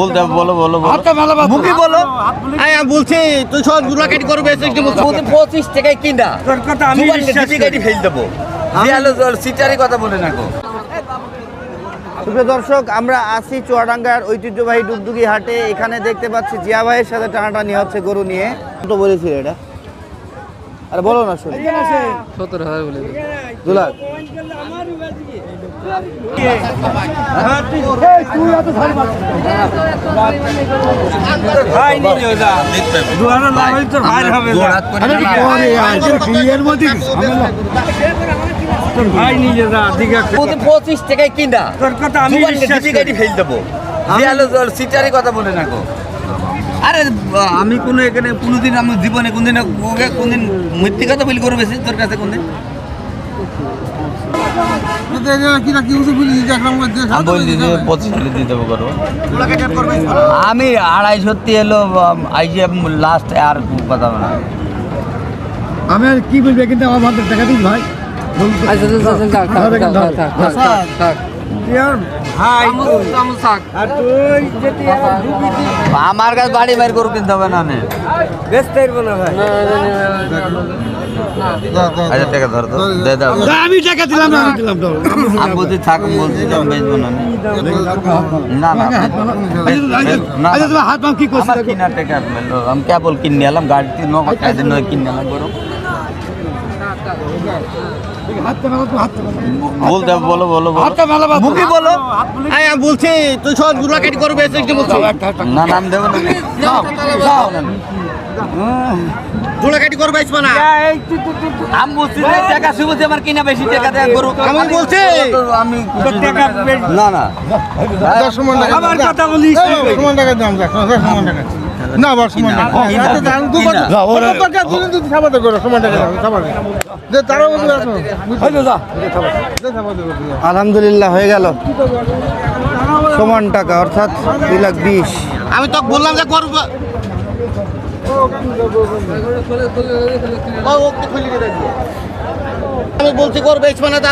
বলতে বলো বলো। মুখে বলো। আই আমি বলছি তুই সব গুলাকাটি করবে পঁচিশ টাকায় কিনা। তোর কথা আমি। গাড়ি ফেল দেবো। সিটারি কথা বলে না গো। সুপ্রিয় দর্শক আমরা আছি চুয়াডাঙ্গার ঐতিহ্যবাহী ডুগডুগি হাটে। এখানে দেখতে পাচ্ছি জিয়া ভাইয়ের সাথে টানাটানি হচ্ছে গরু নিয়ে। তো বলেছিল এটা? আর বলো না শুনি। সত্তর হাজার বলে দু লাখ পঁচিশ টাকায় কিনা। তোর কথা আমি ফেল দেবো। দেয়ালো সিটারি কথা বলে না গো। আরে আমি কোনো এখানে কোনোদিন আমার জীবনে কোনদিন কোনদিন মিথ্যে কথা বলি করবে তোর কাছে কোনদিন? আমি আড়াইশো এলো আইজি লাস্ট আর কথা না আমি আর কি বলব কিন্তু আমার ভাত টাকা দিন ভাই। আচ্ছা আচ্ছা আচ্ছা থাক থাক। থাক থাক। আমার কাছে বাড়ি বাইর করে কিনতে হবে না আচ্ছা টাকা ধর আমি টাকা দিলাম আমি দিলাম আমি বলছি থাক বলছি বেচবো না না না না আচ্ছা তোমার হাত কি করছিস কিনা টাকা আমি কেবল কিনে এলাম গাড়িতে নগদ কিনে এলাম বরং বলতে বলো বলো বলো। মুখে বলো। আমি বলছি তুই সব গুলাকাটি করবে না নাম দেবো গুলাকাটি করবে না। আমি টাকা আমার কিনা বেশি টাকা দেয় গরু। আমি বলছি? আমি তোর টাকা বেশি। না না। আবার কথা বলিস। সমান টাকা দাম দেখ সমান টাকা। না আবার সমান টাকা কিনা, কিনা। যা, ওরা- টাকা দিলে যদি খাবার করো সমান টাকা দাও যে তারাও বুঝবে আসো হইল যা। আলহামদুলিল্লাহ হয়ে গেল সমান টাকা অর্থাৎ দুই লাখ বিশ আমি তো বললাম যে গরু আমি বলছি করবে মানে তার